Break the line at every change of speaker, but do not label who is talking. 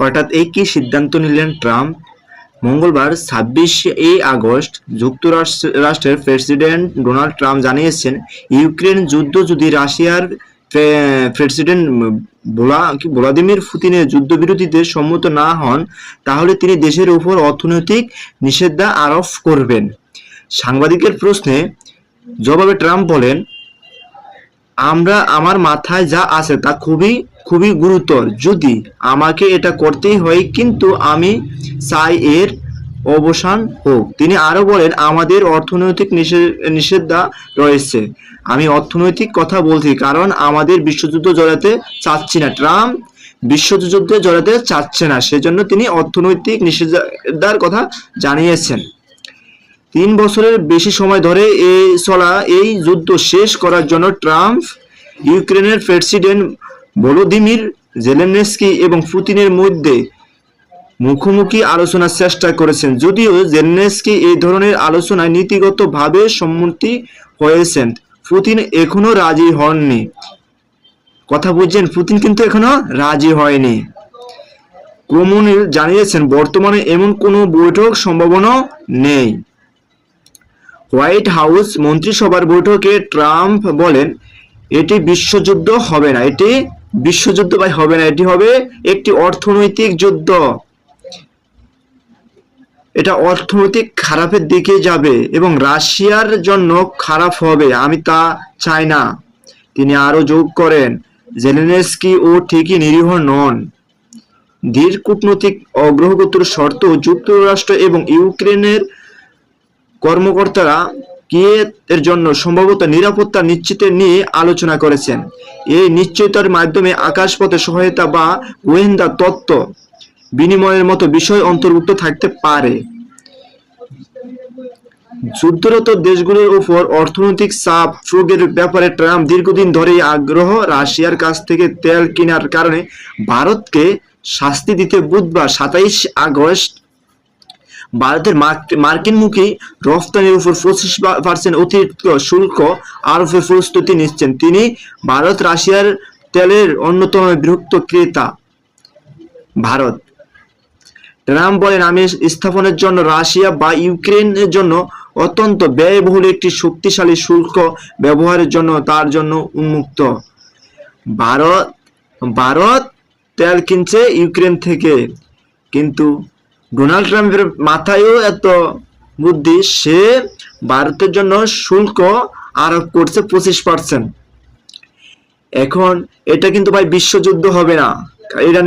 হঠাৎ এই কি সিদ্ধান্ত নিলেন ট্রাম্প। মঙ্গলবার ছাব্বিশ এই আগস্ট যুক্তরাষ্ট্র রাষ্ট্রের প্রেসিডেন্ট ডোনাল্ড ট্রাম্প জানিয়েছেন, ইউক্রেন যুদ্ধ যদি রাশিয়ার প্রেসিডেন্ট ভ্লাদিমির পুতিনের যুদ্ধবিরতিতে সম্মত না হন, তাহলে তিনি দেশের উপর অর্থনৈতিক নিষেধাজ্ঞা আরোপ করবেন। সাংবাদিকের প্রশ্নে জবাবে ট্রাম্প বলেন আমরা আমার মাথায় যা আছে তা খুবই খুবই গুরুতর। যদি আমাকে এটা করতেই হয়, কিন্তু আমি চাই এর অবসান হোক। তিনি আরও বলেন, আমাদের অর্থনৈতিক নিষে- নিষেধাজ্ঞা রয়েছে। আমি অর্থনৈতিক কথা বলছি, কারণ আমাদের বিশ্বযুদ্ধ জড়াতে চাচ্ছি না। ট্রাম্প বিশ্বযুদ্ধে জড়াতে চাচ্ছে না। সেজন্য তিনি অর্থনৈতিক নিষেধাজ্ঞার কথা জানিয়েছেন। তিন বছরের বেশি সময় ধরে এই চলা এই যুদ্ধ শেষ করার জন্য ট্রাম্প, ইউক্রেনের প্রেসিডেন্ট ভলোদিমির জেলেনেস্কি এবং পুতিনের মধ্যে মুখোমুখি আলোচনার চেষ্টা করেছেন। যদিও জেলেনেস্কি এই ধরনের আলোচনায় নীতিগতভাবে সম্মতি হয়েছেন, পুতিন এখনও রাজি হননি। কথা বুঝছেন? পুতিন কিন্তু এখনও রাজি হয়নি। ক্রমনিল জানিয়েছেন, বর্তমানে এমন কোনো বৈঠক সম্ভাবনা নেই। হোয়াইট হাউস মন্ত্রিসভার বৈঠকে ট্রাম্প বলেন, এটি বিশ্বযুদ্ধ হবে না, এটি বিশ্বযুদ্ধ ভাই হবে না, এটি হবে একটি অর্থনৈতিক যুদ্ধ। এটা অর্থনৈতিক খারাপের দিকে যাবে এবং রাশিয়ার জন্য খারাপ হবে, আমি তা চাই না। তিনি আরও যোগ করেন, জেলেনস্কি ও ঠিকই নিরীহ নন। ধীর কূটনৈতিক অগ্রগতির শর্ত যুক্তরাষ্ট্র এবং ইউক্রেনের কর্মকর্তারা কিয়েভ এর জন্য সম্ভবত নিরাপত্তা নিশ্চিত নিয়ে আলোচনা করেছেন। এই নিশ্চয়তার মাধ্যমে আকাশপথে সহায়তা বা গোয়েন্দা তত্ত্ব বিনিময়ের মতো বিষয় অন্তর্ভুক্ত থাকতে পারে। যুদ্ধরত দেশগুলোর উপর অর্থনৈতিক চাপ প্রয়োগের ব্যাপারে ট্রাম্প দীর্ঘদিন ধরেই আগ্রহ, রাশিয়ার কাছ থেকে তেল কেনার কারণে ভারতকে শাস্তি দিতে বুধবার সাতাইশ আগস্ট ভারতের মার্ক- মার্কিনমুখী রফতানির উপর পঁচিশ পার্সেন্ট অতিরিক্ত শুল্ক আরোপের প্রস্তুতি নিচ্ছেন। তিনি ভারত, রাশিয়ার তেলের অন্যতম বৃহত্ত ক্রেতা, ভারত। ট্রাম্প বলেন, আমি স্থাপনের জন্য রাশিয়া বা ইউক্রেনের জন্য অত্যন্ত ব্যয়বহুল একটি শক্তিশালী শুল্ক ব্যবহারের জন্য তার জন্য উন্মুক্ত। ভারত ভারত তেল কিনছে ইউক্রেন থেকে। কিন্তু ডোনাল্ড ট্রাম্পের মাথায়ও এত বুদ্ধি, সে ভারতের জন্য শুল্ক আরোপ করছে পঁচিশ পার্সেন্ট এখন এটা কিন্তু ভাই বিশ্বযুদ্ধ হবে না। ইরান